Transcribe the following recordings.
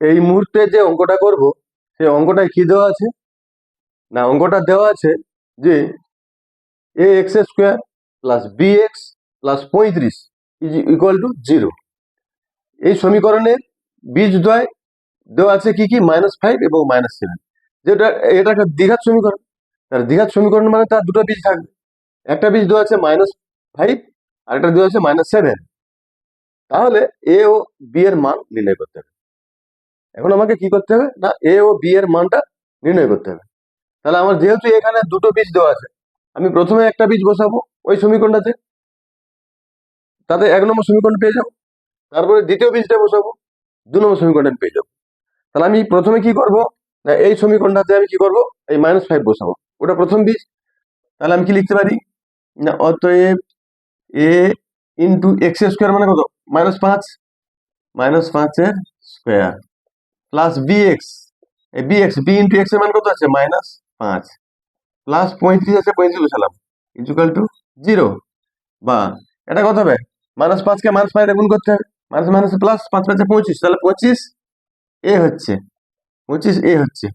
এই মুহূর্তে যে অঙ্কটা করব, সেই অঙ্কটায় কি দেওয়া আছে? না, অঙ্কটা দেওয়া আছে যে A X square plus B X plus পঁয়ত্রিশ ইজ ইকুয়াল টু জিরো এই সমীকরণের বীজদ্বয় দেওয়া আছে কি কি? মাইনাস ফাইভ এবং মাইনাস সেভেন যেটা, এটা একটা দ্বিঘাত সমীকরণ। তার দ্বিঘাত সমীকরণ মানে তার দুটো বীজ থাকবে। একটা বীজ দেওয়া আছে মাইনাস ফাইভ আর একটা দেওয়া আছে মাইনাস সেভেন তাহলে এ ও বি এর মান নির্ণয় করতে হবে। এখন আমাকে কি করতে হবে? না এ ও বি এর মানটা নির্ণয় করতে হবে। তাহলে আমার যেহেতু এখানে দুটো বীজ দেওয়া আছে, আমি প্রথমে একটা বীজ বসাবো ওই সমীকরণটাতে। তাতে এক নম্বর সমীকরণ পেয়ে যাব, তারপরে দ্বিতীয় বীজটা বসাবো, দু নম্বর সমীকরণ পেয়ে যাব। তাহলে আমি প্রথমে কি করব? না, এই সমীকরণটাতে আমি কি করব? এই মাইনাস ফাইভ বসাবো। ওটা প্রথম বীজ, তাহলে আমি কি লিখতে পারি? না, অতএব এ ইন্টু এক্স স্কোয়ার মানে কত? মাইনাস পাঁচ মাইনাস পাঁচের square plus B X B X B into এক্সের মান কত আছে? মাইনাস পাঁচ। প্লাস পঁয়ত্রিশ আছে, পঁয়ত্রিশ বসালাম। ইজুকাল টু জিরো বা, এটা কত হবে? মাইনাস পাঁচকে মাইনাস ফাইভ গুণ করতে হবে। মাইনাস মাইনাস প্লাস পাঁচ পাঁচে পঁচিশ। তাহলে পঁচিশ এ হচ্ছে। পঁচিশ এ হচ্ছে।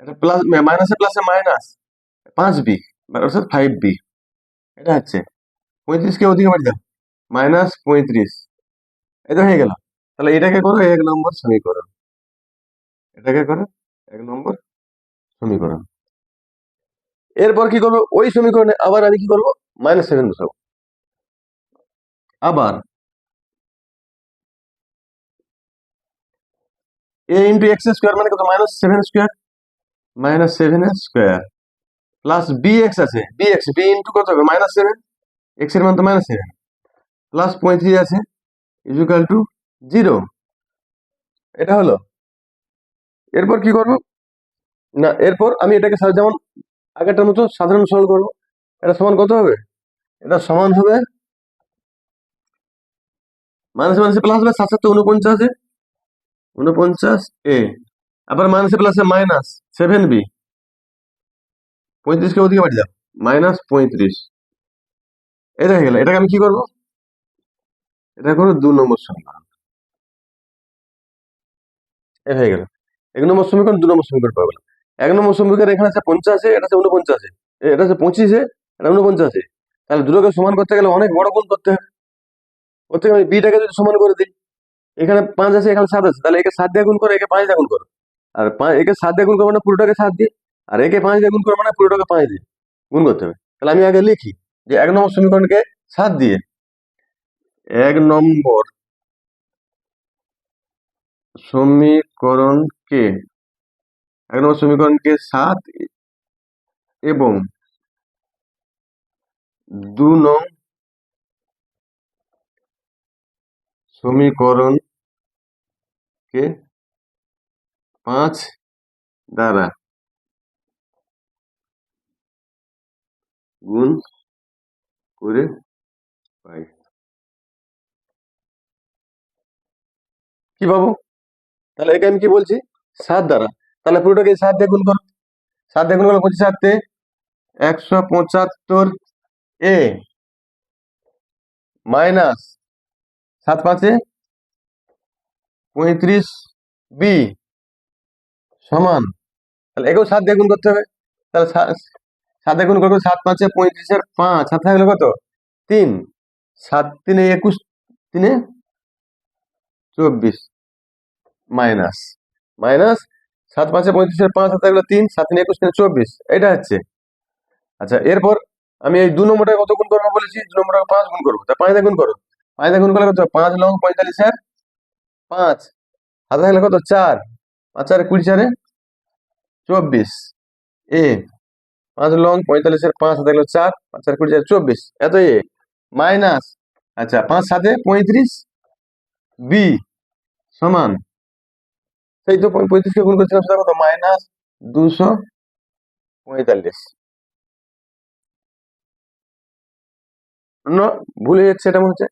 এটা প্লাস মাইনাসে প্লাসে মাইনাস পাঁচ বি অর্থাৎ ফাইভ বি এটা হচ্ছে। পঁয়ত্রিশকে ওদিকে বাড়ি দাও। মাইনাস পঁয়ত্রিশ। এটা হয়ে গেল। তাহলে এটাকে করো, এক নম্বর সমীকরণ। এটাকে করে? এক নম্বর? সমীকরণ। এরপর কি করব? ওই সমীকরণে আবার আমি কি করব? মাইনাস সেভেন বসাবো। আবার এ ইন্টু এক্স স্কোয়ার মানে কত? Minus seven square minus seven square plus B X আছে। বি এক্স বি ইন্টু কত হবে? মাইনাস সেভেন এক্সের মান তো মাইনাস সেভেন প্লাস পঁয়ত্রিশ আছে ইজুকাল টু জিরো এটা হলো এরপর কি করব? না, এরপর আমি এটাকে যেমন আগেরটার মতো সাধারণ সরল করব। এটা সমান কত হবে? এটা সমান হবে মাইনাস মাইনাসে প্লাস হবে সাত সাথে উনপঞ্চাশে উনপঞ্চাশ এ। আবার মাইনাসে প্লাসে মাইনাস সেভেন বি পঁয়ত্রিশকে ওদিকে বাড়ি যাও মাইনাস পঁয়ত্রিশ। এটা হয়ে গেল, এটাকে আমি কি করব? এটা করব দু নম্বর সমীকরণ। এ হয়ে গেল। এক নম্বর সমীকরণ, দু নম্বর সমীকরণ পাবো এক নম্বর সমীকরণ এখানে আছে পঞ্চাশে, এটা আছে উনপঞ্চাশে এটা আছে পঁচিশে, এটা উনপঞ্চাশে তাহলে দুটোকে সমান করতে গেলে অনেক বড় গুণ করতে হবে। ওর থেকে আমি বিটাকে যদি সমান করে দিই, এখানে পাঁচ আছে, এখানে সাত আছে, তাহলে একে সাত দিয়ে গুণ করো, একে পাঁচ দিয়ে গুণ করো। আর একে সাত দিয়ে গুণ করব না পুরোটাকে সাত দিয়ে, আর একে পাঁচ দিয়ে গুণ করব না পুরোটাকে পাঁচ দিয়ে গুণ করতে হবে। তাহলে আমি আগে লিখি যে এক নম্বর সমীকরণকে সাত দিয়ে, এক নম্বর সমীকরণকে এক নম্বর সমীকরণকে সাত এবং দু নং সমীকরণকে পাঁচ দ্বারা গুণ করে পাই। কি পাবো? তাহলে একে আমি কি বলছি? সাত দ্বারা। তাহলে পুরোটাকে সাত দিয়ে গুণ করো। সাত দিয়ে গুণ করলে পঁচিশ সাতে একশো পঁচাত্তর এ মাইনাস সাত পাঁচে পঁয়ত্রিশ বি সমান। তাহলে একেও সাত দিয়ে গুণ করতে হবে। তাহলে সাত দিয়ে গুণ করব সাত পাঁচে পঁয়ত্রিশের পাঁচ। সাত থাকলে কত? তিন। সাত তিনে একুশ তিনে চব্বিশ। মাইনাস। মাইনাস সাত পাঁচে পঁয়ত্রিশের পাঁচ হাতে গেলো তিন, সাত তিন একুশ তিন চব্বিশ। এটা হচ্ছে। আচ্ছা এরপর আমি এই দু নম্বরটা কত গুণ করব বলেছি? দু নম্বরটা পাঁচ গুণ করব। তা পাঁচ গুণ করো। পাঁচ গুণ করলে কত? পাঁচ লং পঁয়তাল্লিশ পঁয়তাল্লিশের পাঁচ। হাতে থাকলে কত? চার। পাঁচ চারে কুড়ি চারে চব্বিশ। এ, পাঁচ লং পঁয়তাল্লিশের পাঁচ হাতে গেলো চার, পাঁচ চার কুড়ি চার চব্বিশ। এত এ। মাইনাস আচ্ছা পাঁচ সাথে পঁয়ত্রিশ বি সমান সেই তো পঁয়- পঁয়ত্রিশকে গুণ করছিলাম, সেটা কত? মাইনাস দুশো পঁয়তাল্লিশ। ভুলে যাচ্ছে এটা মনে হচ্ছে।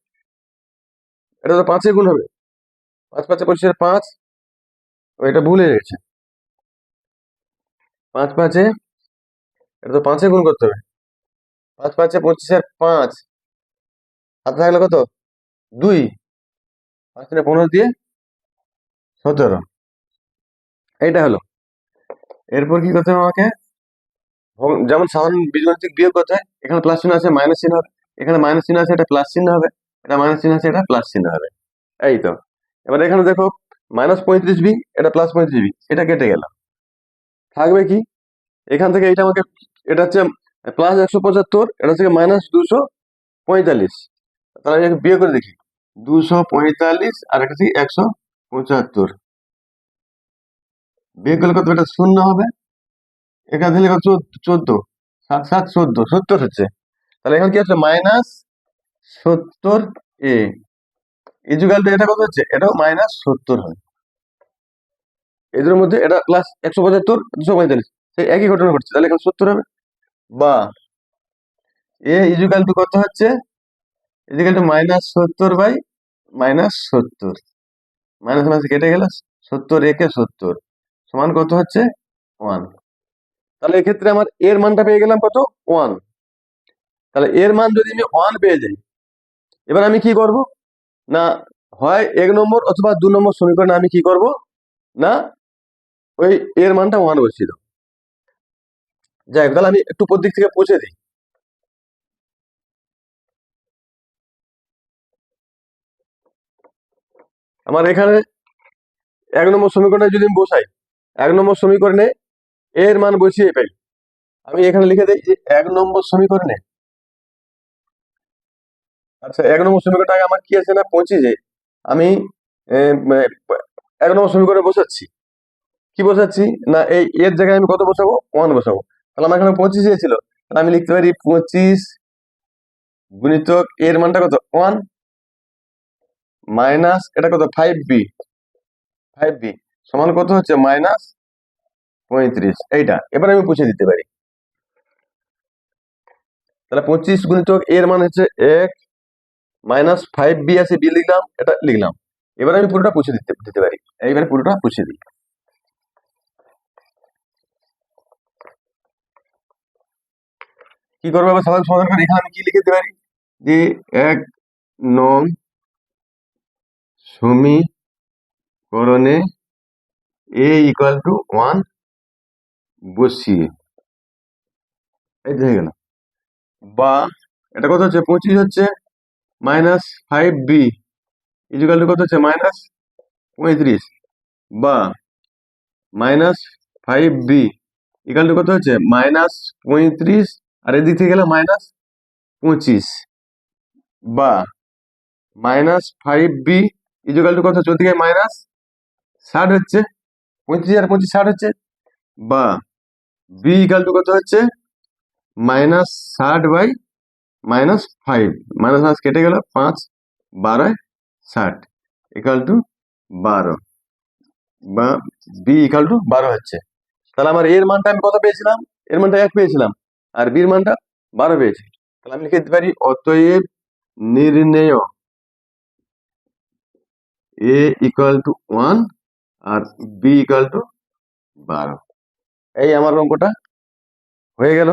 এটা তো পাঁচে গুণ হবে। পাঁচ পাঁচে পঁচিশের পাঁচ এটা ভুলে গেছে। পাঁচ পাঁচে, এটা তো পাঁচে গুণ করতে হবে। পাঁচ পাঁচে পঁচিশের পাঁচ হাতে থাকলে কত? দুই। পাঁচ পনেরো দিয়ে সতেরো। এইটা হলো। এরপর কি করতে হবে আমাকে? যেমন সাধারণ বীজগণিতিক বিয়োগ করতে হয়, এখানে প্লাস চিহ্ন আছে মাইনাস চিহ্ন হবে। এখানে মাইনাস চিহ্ন আছে, এটা প্লাস চিহ্ন হবে। এটা মাইনাস চিহ্ন আছে, এটা প্লাস চিহ্ন হবে। এই তো। এবার এখানে দেখো মাইনাস পঁয়ত্রিশ বি, এটা প্লাস পঁয়ত্রিশ বি, এটা কেটে গেল। থাকবে কি? এখান থেকে এটা আমাকে এটা হচ্ছে প্লাস একশো পঁচাত্তর, এটা হচ্ছে মাইনাস দুশো পঁয়তাল্লিশ। তাহলে বিয়ে করে দেখি। দুশো পঁয়তাল্লিশ আর একটা একশো পঁচাত্তর। বিয়ে করলে কত এটা শূন্য হবে? এখান থেকে চোদ্দ। সাত সাত, চোদ্দ। সত্তর হচ্ছে। তাহলে এখন কি হচ্ছে মাইনাস সত্তর এ। ইজুকাল এটা কত হচ্ছে? এটাও মাইনাস সত্তর হয়। এদের মধ্যে এটা প্লাস একশো পঁচাত্তর, দুশো পঁয়তাল্লিশ। সেই একই ঘটনা ঘটছে। তাহলে এখানে সত্তর হবে? বা এ ইজুকাল টু কত হচ্ছে? ইজুকাল টু মাইনাস সত্তর বাই মাইনাস সত্তর। মাইনাস মাইনাস কেটে গেল? সত্তর একে সত্তর। সমান কত হচ্ছে? ওয়ান তাহলে এক্ষেত্রে আমার এর মানটা পেয়ে গেলাম কত? ওয়ান তাহলে এর মান যদি আমি ওয়ান পেয়ে যাই, এবার আমি কি করব? না, হয় এক নম্বর অথবা দু নম্বর সমীকরণে আমি কি করব? না, ওই এর মানটা ওয়ান বসছিল। যাই হোক, তাহলে আমি একটু উপর দিক থেকে পৌঁছে দিই। আমার এখানে এক নম্বর সমীকরণে যদি আমি বসাই এক নম্বর সমীকরণে এর মান বসিয়ে পাই আমি এখানে লিখে দিই যে এক নম্বর সমীকরণে আচ্ছা এক নম্বর সমীকরণটা আমার কি আছে না? পঁচিশে আমি এক নম্বর সমীকরণে বসাচ্ছি। কি বসাচ্ছি? না, এই এর জায়গায় আমি কত বসাবো? ওয়ান বসাবো। তাহলে আমার এখানে পঁচিশে ছিল। তাহলে আমি লিখতে পারি পঁচিশ গুণিতক এর মানটা কত? ওয়ান মাইনাস এটা কত? Five B. Five B. সমান কত হচ্ছে? মাইনাস পঁয়ত্রিশ। এইটা। এবার আমি পুছে দিতে পারি। তাহলে পঁচিশ গুণিতক এর মান হচ্ছে এক মাইনাস ফাইভ বি আছে বি লিখলাম, এটা লিখলাম। এবার আমি পুরোটা পুছে দিতে দিতে পারি। এইবারে পুরোটা পুছে দিই। কি করব? এবার স্বাভাবিক সমাধান করে এখানে আমি কি লিখে দিতে পারি? যে এক নং সমীকরণে এ ইকুয়াল টু ওয়ান বসিয়ে। এই হয়ে গেল। বা এটা কত হচ্ছে? পঁচিশ হচ্ছে minus five B equal to কত হচ্ছে? মাইনাস পঁয়ত্রিশ। বা minus five B equal to কত হচ্ছে? মাইনাস পঁয়ত্রিশ। আর এদিক থেকে গেলে মাইনাস পঁচিশ। বা minus five B equal to কত চতুর্দিকে মাইনাস ষাট হচ্ছে। পঁয়ত্রিশ আর পঁচিশ ষাট হচ্ছে, বা বি ইকাল টু কত হচ্ছে? মাইনাস ষাট by minus five minus minus কেটে গেল, পাঁচ বারোয় ষাট ইকাল টু বারো, বা বি ইকাল টু বারো হচ্ছে। তাহলে আমার এর মানটা আমি কত পেয়েছিলাম? এর মানটা এক পেয়েছিলাম, আর বির মানটা বারো পেয়েছি। তাহলে আমি লিখে দিতে পারি, অতএব নির্ণেয় এ ইকুয়াল টু ওয়ান আর বি ইকাল টু বারো। এই আমার অঙ্কটা হয়ে গেল।